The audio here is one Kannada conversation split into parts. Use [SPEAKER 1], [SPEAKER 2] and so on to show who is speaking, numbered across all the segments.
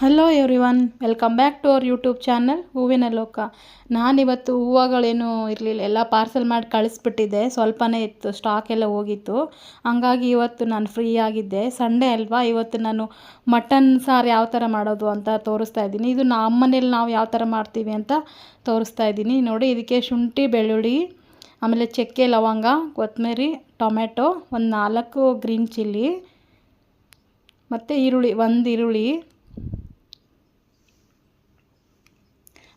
[SPEAKER 1] Hello everyone welcome back to our YouTube channel ಹೂವಿನ ಲೋಕ ನಾನಿವತ್ತು ಹೂವುಗಳೇನು ಇರಲಿಲ್ಲ, ಎಲ್ಲ ಪಾರ್ಸೆಲ್ ಮಾಡಿ ಕಳಿಸ್ಬಿಟ್ಟಿದ್ದೆ, ಸ್ವಲ್ಪನೇ ಇತ್ತು ಸ್ಟಾಕ್ ಎಲ್ಲ ಹೋಗಿತ್ತು. ಹಂಗಾಗಿ ಇವತ್ತು ನಾನು ಫ್ರೀ ಆಗಿದ್ದೆ. ಸಂಡೇ ಅಲ್ವಾ, ಇವತ್ತು ನಾನು ಮಟನ್ ಸಾರು ಯಾವ ಥರ ಮಾಡೋದು ಅಂತ ತೋರಿಸ್ತಾ ಇದ್ದೀನಿ. ಇದು ನಮ್ಮ ಮನೇಲಿ ನಾವು ಯಾವ ಥರ ಮಾಡ್ತೀವಿ ಅಂತ ತೋರಿಸ್ತಾ ಇದ್ದೀನಿ. ನೋಡಿ, ಇದಕ್ಕೆ ಶುಂಠಿ, ಬೆಳ್ಳುಳ್ಳಿ, ಆಮೇಲೆ ಚಕ್ಕೆ, ಲವಂಗ, ಕೊತ್ತಂಬರಿ ಟೊಮೆಟೊ ಒಂದು ನಾಲ್ಕು ಗ್ರೀನ್ ಚಿಲ್ಲಿ ಮತ್ತು ಈರುಳ್ಳಿ, ಒಂದು ಈರುಳ್ಳಿ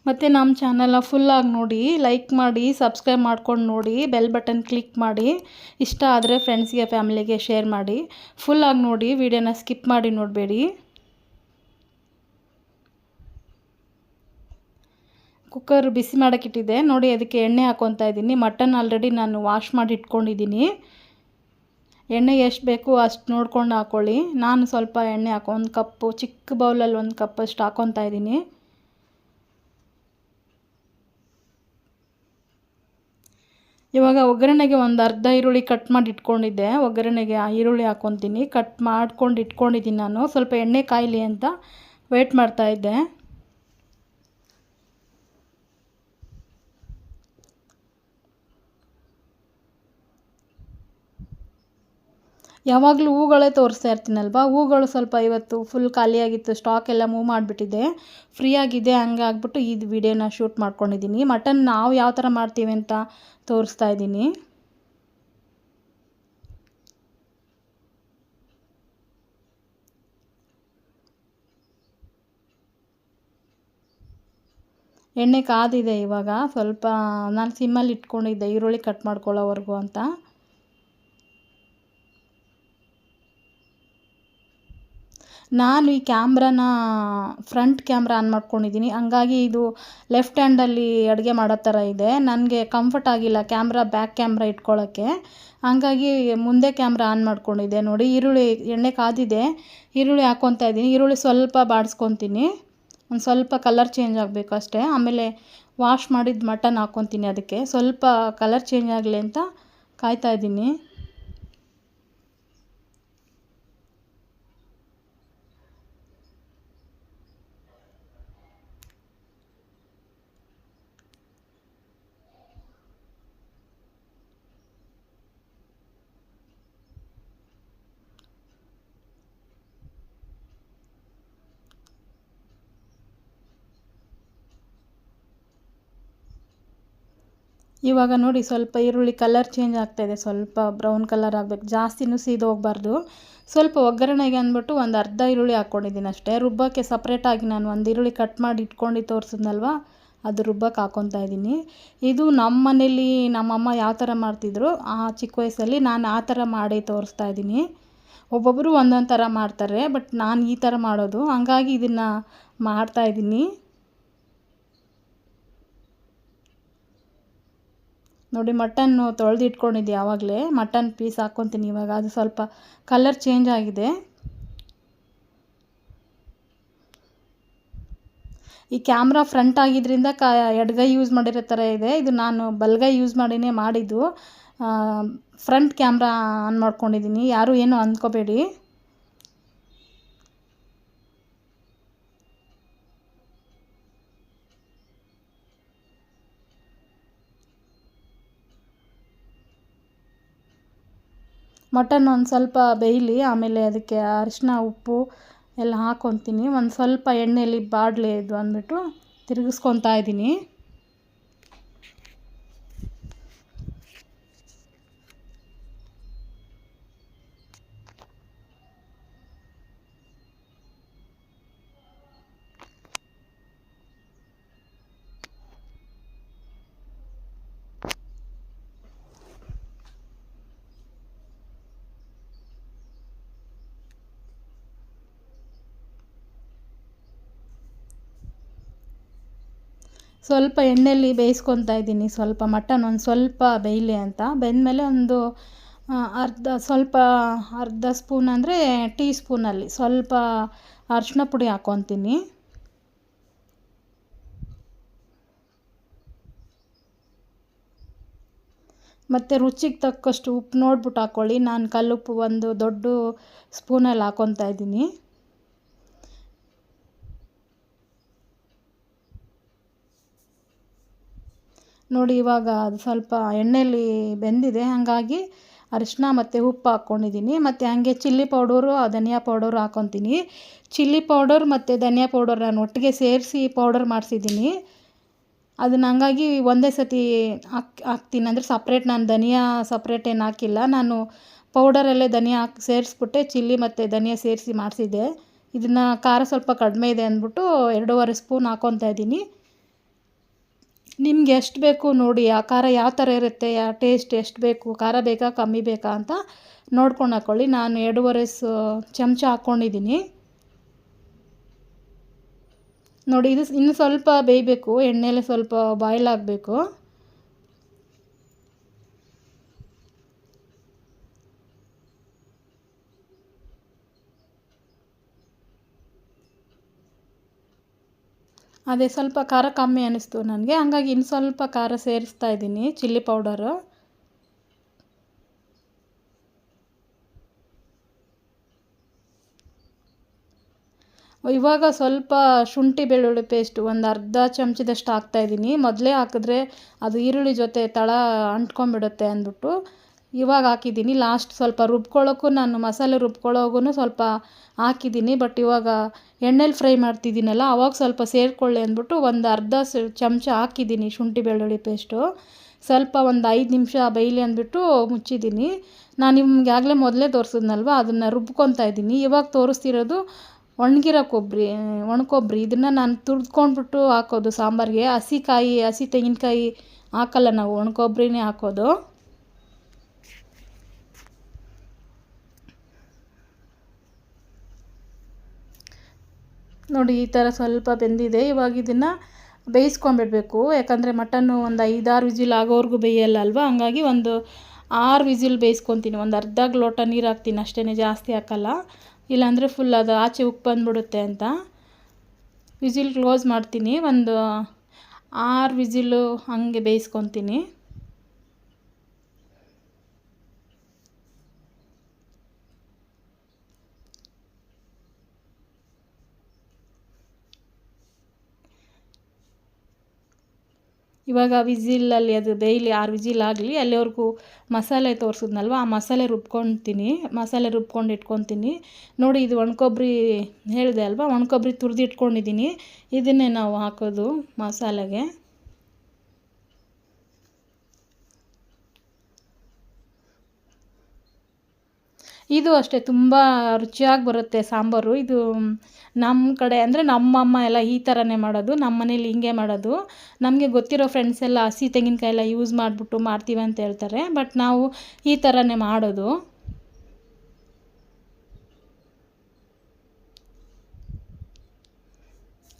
[SPEAKER 1] ಮತ್ತು ನಮ್ಮ ಚಾನಲ್ನ ಫುಲ್ಲಾಗಿ ನೋಡಿ, ಲೈಕ್ ಮಾಡಿ, ಸಬ್ಸ್ಕ್ರೈಬ್ ಮಾಡ್ಕೊಂಡು ನೋಡಿ, ಬೆಲ್ ಬಟನ್ ಕ್ಲಿಕ್ ಮಾಡಿ, ಇಷ್ಟ ಆದರೆ ಫ್ರೆಂಡ್ಸ್ಗೆ, ಫ್ಯಾಮಿಲಿಗೆ ಶೇರ್ ಮಾಡಿ, ಫುಲ್ಲಾಗಿ ನೋಡಿ, ವಿಡಿಯೋನ ಸ್ಕಿಪ್ ಮಾಡಿ ನೋಡಬೇಡಿ. ಕುಕ್ಕರ್ ಬಿಸಿ ಮಾಡೋಕ್ಕಿಟ್ಟಿದೆ ನೋಡಿ, ಅದಕ್ಕೆ ಎಣ್ಣೆ ಹಾಕೊತಾ ಇದ್ದೀನಿ. ಮಟನ್ ಆಲ್ರೆಡಿ ನಾನು ವಾಶ್ ಮಾಡಿ ಇಟ್ಕೊಂಡಿದ್ದೀನಿ. ಎಣ್ಣೆ ಎಷ್ಟು ಬೇಕು ಅಷ್ಟು ನೋಡ್ಕೊಂಡು ಹಾಕ್ಕೊಳ್ಳಿ ನಾನು ಸ್ವಲ್ಪ ಎಣ್ಣೆ ಹಾಕೊ, ಒಂದು ಕಪ್ಪು ಚಿಕ್ಕ ಬೌಲಲ್ಲಿ ಒಂದು ಕಪ್ಪಷ್ಟು ಹಾಕ್ಕೊತಾ ಇದ್ದೀನಿ. ಇವಾಗ ಒಗ್ಗರಣೆಗೆ ಒಂದು ಅರ್ಧ ಈರುಳ್ಳಿ ಕಟ್ ಮಾಡಿ ಇಟ್ಕೊಂಡಿದ್ದೆ. ಒಗ್ಗರಣೆಗೆ ಆ ಈರುಳ್ಳಿ ಹಾಕ್ಕೊತೀನಿ ಕಟ್ ಮಾಡ್ಕೊಂಡು ಇಟ್ಕೊಂಡಿದ್ದೀನಿ ನಾನು. ಸ್ವಲ್ಪ ಎಣ್ಣೆ ಕಾಯಲಿ ಅಂತ ವೇಟ್ ಮಾಡ್ತಾಯಿದ್ದೆ ಯಾವಾಗಲೂ ಹೂಗಳೇ ತೋರಿಸ್ತಾ ಇರ್ತೀನಲ್ವ? ಹೂಗಳು ಸ್ವಲ್ಪ ಇವತ್ತು ಫುಲ್ ಖಾಲಿಯಾಗಿತ್ತು ಸ್ಟಾಕ್ ಎಲ್ಲ ಮೂವ್ ಮಾಡಿಬಿಟ್ಟಿದೆ. ಫ್ರೀ ಆಗಿದೆ ಹಂಗೆ ಆಗ್ಬಿಟ್ಟು ಇದು ವಿಡಿಯೋನ ಶೂಟ್ ಮಾಡ್ಕೊಂಡಿದ್ದೀನಿ ಮಟನ್ ನಾವು ಯಾವ ಥರ ಮಾಡ್ತೀವಿ ಅಂತ ತೋರಿಸ್ತಾ ಇದ್ದೀನಿ. ಎಣ್ಣೆ ಕಾದಿದೆ ಇವಾಗ. ಸ್ವಲ್ಪ, ನಾನು ಸಿಮ್ಮಲ್ಲಿ ಇಟ್ಕೊಂಡಿದ್ದೆ, ಈರುಳ್ಳಿ ಕಟ್ ಮಾಡ್ಕೊಳ್ಳೋವರೆಗೂ ಅಂತ. ನಾನು ಈ ಕ್ಯಾಮ್ರಾನ ಫ್ರಂಟ್ ಕ್ಯಾಮ್ರಾ ಆನ್ ಮಾಡ್ಕೊಂಡಿದ್ದೀನಿ. ಹಂಗಾಗಿ ಇದು ಲೆಫ್ಟ್ ಹ್ಯಾಂಡಲ್ಲಿ ಅಡುಗೆ ಮಾಡೋ ಥರ ಇದೆ. ನನಗೆ ಕಂಫರ್ಟ್ ಆಗಿಲ್ಲ ಕ್ಯಾಮ್ರಾ, ಬ್ಯಾಕ್ ಕ್ಯಾಮ್ರಾ ಇಟ್ಕೊಳ್ಳೋಕ್ಕೆ. ಹಂಗಾಗಿ ಮುಂದೆ ಕ್ಯಾಮ್ರಾ ಆನ್ ಮಾಡ್ಕೊಂಡಿದ್ದೆ. ನೋಡಿ, ಈರುಳ್ಳಿ, ಎಣ್ಣೆ ಕಾದಿದೆ. ಈರುಳ್ಳಿ ಹಾಕ್ಕೊತಾ ಇದ್ದೀನಿ. ಈರುಳ್ಳಿ ಸ್ವಲ್ಪ ಬಾಡಿಸ್ಕೊತೀನಿ. ಒಂದು ಸ್ವಲ್ಪ ಕಲರ್ ಚೇಂಜ್ ಆಗಬೇಕು ಅಷ್ಟೇ. ಆಮೇಲೆ ವಾಶ್ ಮಾಡಿದ ಮಟನ್ ಹಾಕ್ಕೊತೀನಿ ಅದಕ್ಕೆ. ಸ್ವಲ್ಪ ಕಲರ್ ಚೇಂಜ್ ಆಗಲಿ ಅಂತ ಕಾಯ್ತಾ ಇವಾಗ ನೋಡಿ ಸ್ವಲ್ಪ ಈರುಳ್ಳಿ ಕಲರ್ ಚೇಂಜ್ ಆಗ್ತಾಯಿದೆ ಸ್ವಲ್ಪ ಬ್ರೌನ್ ಕಲರ್ ಆಗಬೇಕು. ಜಾಸ್ತಿನೂ ಹೋಗಬಾರ್ದು. ಸ್ವಲ್ಪ ಒಗ್ಗರಣೆಗೆ ಅಂದ್ಬಿಟ್ಟು ಒಂದು ಅರ್ಧ ಈರುಳ್ಳಿ ಹಾಕ್ಕೊಂಡಿದ್ದೀನಿ ಅಷ್ಟೇ. ರುಬ್ಬಕ್ಕೆ ಸಪ್ರೇಟಾಗಿ ನಾನು ಒಂದು ಈರುಳ್ಳಿ ಕಟ್ ಮಾಡಿ ಇಟ್ಕೊಂಡು ತೋರಿಸಿದ್ನಲ್ವ? ಅದು ರುಬ್ಬಕ್ಕೆ ಹಾಕ್ಕೊತಾ ಇದ್ದೀನಿ. ಇದು ನಮ್ಮ ಮನೇಲಿ ನಮ್ಮಮ್ಮ ಯಾವ ಥರ ಮಾಡ್ತಿದ್ರು, ಆ ಚಿಕ್ಕ ವಯಸ್ಸಲ್ಲಿ ನಾನು ಆ ಥರ ಮಾಡಿ ತೋರಿಸ್ತಾ ಇದ್ದೀನಿ. ಒಬ್ಬೊಬ್ಬರು ಒಂದೊಂದು ಥರ ಮಾಡ್ತಾರೆ, ಬಟ್ ನಾನು ಈ ಥರ ಮಾಡೋದು. ಹಂಗಾಗಿ ಇದನ್ನು ಮಾಡ್ತಾಯಿದ್ದೀನಿ ನೋಡಿ ಮಟನ್ನು ತೊಳೆದು ಇಟ್ಕೊಂಡಿದ್ದೆ ಯಾವಾಗಲೇ. ಮಟನ್ ಪೀಸ್ ಹಾಕ್ಕೊತೀನಿ ಇವಾಗ. ಅದು ಸ್ವಲ್ಪ ಕಲರ್ ಚೇಂಜ್ ಆಗಿದೆ. ಈ ಕ್ಯಾಮ್ರಾ ಫ್ರಂಟ್ ಆಗಿದ್ದರಿಂದ ಕ, ಎಡ್ಗೈ ಯೂಸ್ ಮಾಡಿರೋ ಥರ ಇದೆ. ಇದು ನಾನು ಬಲ್ಗೈ ಯೂಸ್ ಮಾಡಿನೇ ಮಾಡಿದ್ದು. ಫ್ರಂಟ್ ಕ್ಯಾಮ್ರಾ ಆನ್ ಮಾಡ್ಕೊಂಡಿದ್ದೀನಿ. ಯಾರೂ ಏನೂ ಅಂದ್ಕೋಬೇಡಿ. ಮಟನ್ ಒಂದು ಸ್ವಲ್ಪ ಬೇಯಲಿ, ಆಮೇಲೆ ಅದಕ್ಕೆ ಅರಿಶಿನ, ಉಪ್ಪು ಎಲ್ಲ ಹಾಕ್ಕೊತೀನಿ ಒಂದು ಸ್ವಲ್ಪ ಎಣ್ಣೆಯಲ್ಲಿ ಬಾಡಲಿ ಇದು ಅಂದ್ಬಿಟ್ಟು ತಿರುಗಿಸ್ಕೊತಾ ಇದ್ದೀನಿ ಸ್ವಲ್ಪ ಎಣ್ಣೆಯಲ್ಲಿ ಬೇಯಿಸ್ಕೊತಾ ಇದ್ದೀನಿ. ಸ್ವಲ್ಪ ಮಟನ್ ಒಂದು ಸ್ವಲ್ಪ ಬೇಯಲಿ ಅಂತ. ಬೆಂದಮೇಲೆ ಒಂದು ಅರ್ಧ, ಸ್ವಲ್ಪ ಅರ್ಧ ಸ್ಪೂನ್ ಅಂದರೆ ಟೀ ಸ್ಪೂನಲ್ಲಿ ಸ್ವಲ್ಪ ಅರಿಶಿನ ಪುಡಿ ಹಾಕ್ಕೊತೀನಿ ಮತ್ತು ರುಚಿಗೆ ತಕ್ಕಷ್ಟು ಉಪ್ಪು ನೋಡ್ಬಿಟ್ಟು ಹಾಕ್ಕೊಳ್ಳಿ ನಾನು ಕಲ್ಲುಪ್ಪು ಒಂದು ದೊಡ್ಡ ಸ್ಪೂನಲ್ಲಿ ಹಾಕ್ಕೊತಾ ಇದ್ದೀನಿ. ನೋಡಿ ಇವಾಗ ಅದು ಸ್ವಲ್ಪ ಎಣ್ಣೆಯಲ್ಲಿ ಬೆಂದಿದೆ. ಹಾಗಾಗಿ ಅರಿಶಿನ ಮತ್ತು ಉಪ್ಪು ಹಾಕ್ಕೊಂಡಿದ್ದೀನಿ. ಮತ್ತು ಹಾಗೆ ಚಿಲ್ಲಿ ಪೌಡರು ಧನಿಯಾ ಪೌಡರು ಹಾಕ್ಕೊತೀನಿ ಚಿಲ್ಲಿ ಪೌಡರ್ ಮತ್ತು ಧನಿಯಾ ಪೌಡರ್ ನಾನು ಒಟ್ಟಿಗೆ ಸೇರಿಸಿ ಪೌಡರ್ ಮಾಡಿಸಿದ್ದೀನಿ. ಅದನ್ನು ಹಂಗಾಗಿ ಒಂದೇ ಸತಿ ಹಾಕ್ ಹಾಕ್ತೀನಿ. ಅಂದರೆ ಸಪ್ರೇಟ್ ನಾನು ಧನಿಯಾ ಸಪ್ರೇಟ್ ಏನು ಹಾಕಿಲ್ಲ. ನಾನು ಪೌಡರಲ್ಲೇ ಧನಿಯಾ ಹಾಕಿ ಸೇರಿಸ್ಬಿಟ್ಟೆ, ಚಿಲ್ಲಿ ಮತ್ತು ಧನಿಯಾ ಸೇರಿಸಿ ಮಾಡಿಸಿದ್ದೆ. ಇದನ್ನು ಖಾರ ಸ್ವಲ್ಪ ಕಡಿಮೆ ಇದೆ ಅಂದ್ಬಿಟ್ಟು ಎರಡೂವರೆ ಸ್ಪೂನ್ ಹಾಕ್ಕೊತಾ ಇದ್ದೀನಿ. ನಿಮ್ಗೆ ಎಷ್ಟು ಬೇಕು ನೋಡಿ, ಆ ಖಾರ ಯಾವ ಥರ ಇರುತ್ತೆ ಯಾವ ಟೇಸ್ಟ್ ಎಷ್ಟು ಬೇಕು, ಖಾರ ಬೇಕಾ, ಕಮ್ಮಿ ಬೇಕಾ ಅಂತ ನೋಡ್ಕೊಂಡು ಹಾಕ್ಕೊಳ್ಳಿ ನಾನು ಎರಡೂವರೆ ಚಮಚ ಹಾಕ್ಕೊಂಡಿದ್ದೀನಿ. ನೋಡಿ, ಇದು ಇನ್ನು ಸ್ವಲ್ಪ ಬೇಯಬೇಕು, ಎಣ್ಣೆಲೆ ಸ್ವಲ್ಪ ಬಾಯ್ಲ್ ಆಗಬೇಕು. ಅದೇ ಸ್ವಲ್ಪ ಖಾರ ಕಮ್ಮಿ ಅನ್ನಿಸ್ತು ನನಗೆ. ಹಂಗಾಗಿ ಇನ್ನು ಸ್ವಲ್ಪ ಖಾರ ಸೇರಿಸ್ತಾ ಇದ್ದೀನಿ, ಚಿಲ್ಲಿ ಪೌಡರು. ಇವಾಗ ಸ್ವಲ್ಪ ಶುಂಠಿ ಬೆಳ್ಳುಳ್ಳಿ ಪೇಸ್ಟ್ ಒಂದು ಅರ್ಧ ಚಮಚದಷ್ಟು ಹಾಕ್ತಾಯಿದ್ದೀನಿ ಮೊದಲೇ ಹಾಕಿದ್ರೆ ಅದು ಈರುಳ್ಳಿ ಜೊತೆ ತಳ ಅಂಟ್ಕೊಂಡ್ಬಿಡುತ್ತೆ ಅಂದ್ಬಿಟ್ಟು ಇವಾಗ ಹಾಕಿದ್ದೀನಿ. ಲಾಸ್ಟ್ ಸ್ವಲ್ಪ ರುಬ್ಕೊಳ್ಳೋಕ್ಕೂ ನಾನು ಮಸಾಲೆ ರುಬ್ಕೊಳ್ಳೋಗೂ ಸ್ವಲ್ಪ ಹಾಕಿದ್ದೀನಿ. ಬಟ್ ಇವಾಗ ಎಣ್ಣೆಲಿ ಫ್ರೈ ಮಾಡ್ತಿದ್ದೀನಲ್ಲ, ಅವಾಗ ಸ್ವಲ್ಪ ಸೇರಿಕೊಳ್ಳಿ ಅಂದ್ಬಿಟ್ಟು ಒಂದು ಅರ್ಧ ಚಮಚ ಹಾಕಿದ್ದೀನಿ ಶುಂಠಿ ಬೆಳ್ಳುಳ್ಳಿ ಪೇಸ್ಟು ಸ್ವಲ್ಪ ಒಂದು ಐದು ನಿಮಿಷ ಬೇಯಲಿ ಅಂದ್ಬಿಟ್ಟು ಮುಚ್ಚಿದ್ದೀನಿ. ನಾನು ನಿಮ್ಗೆ ಆಗಲೇ ಮೊದಲೇ ತೋರಿಸಿದ್ನಲ್ವ, ಅದನ್ನು ರುಬ್ಕೊತಾ ಇದ್ದೀನಿ. ಇವಾಗ ತೋರಿಸ್ತಿರೋದು ಒಣಗಿರೋ ಕೊಬ್ಬರಿ ಒಣಕೊಬ್ಬರಿ ಇದನ್ನು ನಾನು ತುರ್ದ್ಕೊಂಡ್ಬಿಟ್ಟು ಹಾಕೋದು ಸಾಂಬಾರಿಗೆ. ಹಸಿಕಾಯಿ ಹಸಿ ತೆಂಗಿನಕಾಯಿ ಹಾಕಲ್ಲ ನಾವು ಒಣಕೊಬ್ಬರಿನೇ ಹಾಕೋದು. ನೋಡಿ, ಈ ಥರ ಸ್ವಲ್ಪ ಬೆಂದಿದೆ. ಇವಾಗ ಇದನ್ನು ಬೇಯಿಸ್ಕೊಂಬಿಡ್ಬೇಕು. ಯಾಕಂದರೆ ಮಟನ್ನು ಒಂದು ಐದಾರು ವಿಸಿಲ್ ಆಗೋವರೆಗೂ ಬೇಯಲ್ಲ ಅಲ್ವಾ? ಹಂಗಾಗಿ ಒಂದು ಆರು ವಿಜಿಲ್ ಬೇಯಿಸ್ಕೊತೀನಿ. ಒಂದು ಅರ್ಧ ಲೋಟ ನೀರು ಹಾಕ್ತೀನಿ. ಅಷ್ಟೇ ಜಾಸ್ತಿ ಹಾಕಲ್ಲ. ಇಲ್ಲಾಂದರೆ ಫುಲ್ ಅದು ಆಚೆ ಉಪ್ಪು ಬಂದುಬಿಡುತ್ತೆ ಅಂತ. ವಿಸಿಲ್ ಕ್ಲೋಸ್ ಮಾಡ್ತೀನಿ. ಒಂದು ಆರು ವಿಸಿಲು ಹಾಗೆ ಬೇಯಿಸ್ಕೊತೀನಿ. ಇವಾಗ ವಿಸಿಲಲ್ಲಿ ಅದು ಡೈಲಿ ಆರು ವಿಜಿಲ್ ಆಗಲಿ ಅಲ್ಲಿವರೆಗೂ ಮಸಾಲೆ ತೋರಿಸಿದ್ನಲ್ವ? ಆ ಮಸಾಲೆ ರುಬ್ಕೊತೀನಿ, ಮಸಾಲೆ ರುಬ್ಕೊಂಡು ಇಟ್ಕೊತೀನಿ. ನೋಡಿ, ಇದು ಒಣಕೊಬ್ಬರಿ ಹೇಳಿದೆ ಅಲ್ವಾ? ಒಣಕೊಬ್ಬರಿ ತುರಿದು ಇಟ್ಕೊಂಡಿದ್ದೀನಿ ಇದನ್ನೇ ನಾವು ಹಾಕೋದು ಮಸಾಲೆಗೆ. ಇದು ಅಷ್ಟೇ, ತುಂಬ ರುಚಿಯಾಗಿ ಬರುತ್ತೆ ಸಾಂಬಾರು. ಇದು ನಮ್ಮ ಕಡೆ ಅಂದರೆ ನಮ್ಮಮ್ಮ ಎಲ್ಲ ಈ ಥರನೇ ಮಾಡೋದು, ನಮ್ಮ ಮನೇಲಿ ಹಿಂಗೆ ಮಾಡೋದು. ನಮಗೆ ಗೊತ್ತಿರೋ ಫ್ರೆಂಡ್ಸ್ ಎಲ್ಲ ಹಸಿ ತೆಂಗಿನಕಾಯಿ ಎಲ್ಲ ಯೂಸ್ ಮಾಡಿಬಿಟ್ಟು ಮಾಡ್ತೀವಿ ಅಂತ ಹೇಳ್ತಾರೆ ಬಟ್ ನಾವು ಈ ಥರನೇ ಮಾಡೋದು.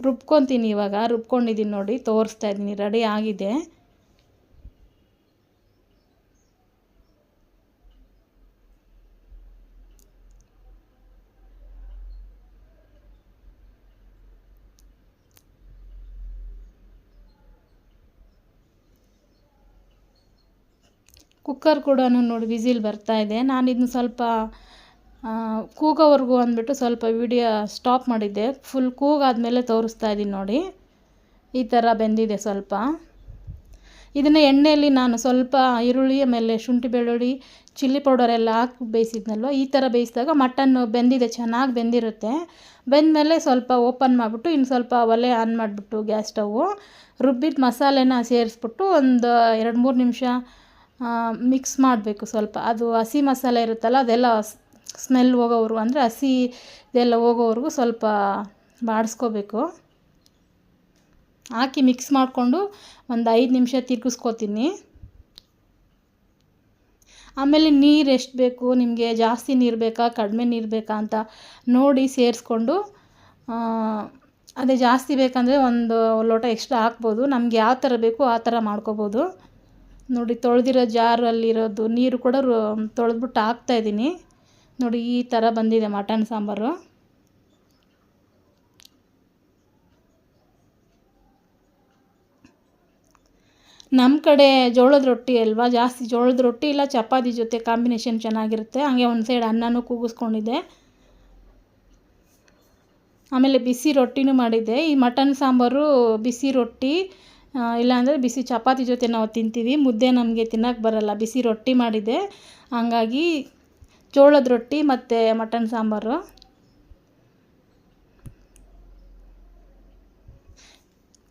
[SPEAKER 1] ರುಬ್ಕೊತೀನಿ ಇವಾಗ ರುಬ್ಕೊಂಡಿದ್ದೀನಿ ನೋಡಿ, ತೋರಿಸ್ತಾ ಇದ್ದೀನಿ ರೆಡಿ ಆಗಿದೆ. ಕುಕ್ಕರ್ ಕೂಡ ನೋಡಿ ವಿಸಿಲ್ ಇದೆ. ನಾನು ಇದನ್ನು ಸ್ವಲ್ಪ ಕೂಗೋವರೆಗೂ ಅಂದ್ಬಿಟ್ಟು ಸ್ವಲ್ಪ ವಿಡಿಯೋ ಸ್ಟಾಪ್ ಮಾಡಿದ್ದೆ. ಫುಲ್ ಕೂಗಾದಮೇಲೆ ತೋರಿಸ್ತಾ ಇದ್ದೀನಿ ನೋಡಿ. ಈ ಥರ ಬೆಂದಿದೆ ಸ್ವಲ್ಪ. ಇದನ್ನು ಎಣ್ಣೆಯಲ್ಲಿ ನಾನು ಸ್ವಲ್ಪ ಈರುಳ್ಳಿ ಆಮೇಲೆ ಶುಂಠಿ ಬೆಳ್ಳುಳ್ಳಿ, ಚಿಲ್ಲಿ ಪೌಡರ್ ಎಲ್ಲ ಹಾಕಿ ಬೇಯಿಸಿದ್ನಲ್ವ? ಈ ಥರ ಬೇಯಿಸಿದಾಗ ಮಟನ್ ಬೆಂದಿದೆ, ಚೆನ್ನಾಗಿ ಬೆಂದಿರುತ್ತೆ. ಬೆಂದಮೇಲೆ ಸ್ವಲ್ಪ ಓಪನ್ ಮಾಡಿಬಿಟ್ಟು ಇನ್ನು ಸ್ವಲ್ಪ ಒಲೆ ಆನ್ ಮಾಡಿಬಿಟ್ಟು ಗ್ಯಾಸ್ ಸ್ಟವ್. ರುಬ್ಬಿದ ಮಸಾಲೆನ ಸೇರಿಸ್ಬಿಟ್ಟು ಒಂದು ಎರಡು ಮೂರು ನಿಮಿಷ ಮಿಕ್ಸ್ ಮಾಡಬೇಕು ಸ್ವಲ್ಪ. ಅದು ಹಸಿ ಮಸಾಲೆ ಇರುತ್ತಲ್ಲ, ಅದೆಲ್ಲ ಸ್ಮೆಲ್ ಹೋಗೋವ್ರು ಅಂದರೆ ಹಸಿ ಇದೆಲ್ಲ ಹೋಗೋವರೆಗೂ ಸ್ವಲ್ಪ ಬಾಡಿಸ್ಕೋಬೇಕು. ಹಾಕಿ ಮಿಕ್ಸ್ ಮಾಡಿಕೊಂಡು ಒಂದು ಐದು ನಿಮಿಷ ತಿರ್ಗಿಸ್ಕೋತೀನಿ. ಆಮೇಲೆ ನೀರು ಎಷ್ಟು ಬೇಕು, ನಿಮಗೆ ಜಾಸ್ತಿ ನೀರು ಬೇಕಾ, ಕಡಿಮೆ ನೀರು ಬೇಕಾ ಅಂತ ನೋಡಿ ಸೇರಿಸ್ಕೊಂಡು ಅದೇ ಜಾಸ್ತಿ ಬೇಕಂದರೆ ಒಂದು ಲೋಟ ಎಕ್ಸ್ಟ್ರಾ ಹಾಕ್ಬೋದು. ನಮ್ಗೆ ಯಾವ ಥರ ಬೇಕು ಆ ಥರ ಮಾಡ್ಕೋಬೋದು. ನೋಡಿ ತೊಳೆದಿರೋ ಜಾರಲ್ಲಿರೋದು ನೀರು ಕೂಡ ತೊಳೆದ್ಬಿಟ್ಟು ಹಾಕ್ತಾಯಿದ್ದೀನಿ ನೋಡಿ ಈ ಥರ ಬಂದಿದೆ ಮಟನ್ ಸಾಂಬಾರು. ನಮ್ಮ ಕಡೆ ಜೋಳದ ರೊಟ್ಟಿ ಅಲ್ವಾ? ಜಾಸ್ತಿ ಜೋಳದ ರೊಟ್ಟಿ ಇಲ್ಲ, ಚಪಾತಿ ಜೊತೆ ಕಾಂಬಿನೇಷನ್ ಚೆನ್ನಾಗಿರುತ್ತೆ. ಹಾಗೆ ಒಂದು ಸೈಡ್ ಅನ್ನನೂ ಕೂಗಿಸ್ಕೊಂಡಿದ್ದೆ. ಆಮೇಲೆ ಬಿಸಿ ರೊಟ್ಟಿನೂ ಮಾಡಿದ್ದೆ. ಈ ಮಟನ್ ಸಾಂಬಾರು, ಬಿಸಿ ರೊಟ್ಟಿ ಇಲ್ಲಾಂದರೆ ಬಿಸಿ ಚಪಾತಿ ಜೊತೆ ನಾವು ತಿಂತೀವಿ. ಮುದ್ದೆ ನಮಗೆ ತಿನ್ನೋಕ್ಕೆ ಬರಲ್ಲ. ಬಿಸಿ ರೊಟ್ಟಿ ಮಾಡಿದೆ. ಹಂಗಾಗಿ ಜೋಳದ ರೊಟ್ಟಿ ಮತ್ತು ಮಟನ್ ಸಾಂಬಾರು.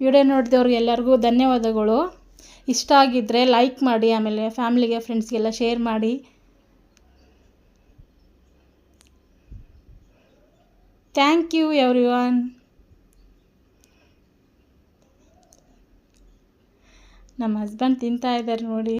[SPEAKER 1] ವಿಡಿಯೋ ನೋಡಿದವ್ರಿಗೆ ಎಲ್ಲರಿಗೂ ಧನ್ಯವಾದಗಳು. ಇಷ್ಟ ಆಗಿದ್ದರೆ ಲೈಕ್ ಮಾಡಿ, ಆಮೇಲೆ ಫ್ಯಾಮಿಲಿಗೆ ಫ್ರೆಂಡ್ಸ್ಗೆಲ್ಲ ಶೇರ್ ಮಾಡಿ. ಥ್ಯಾಂಕ್ ಯು ಎವ್ರಿ ನಮ್ಮ ಹಸ್ಬೆಂಡ್ ತಿಂತಾ ಇದ್ದಾರೆ ನೋಡಿ.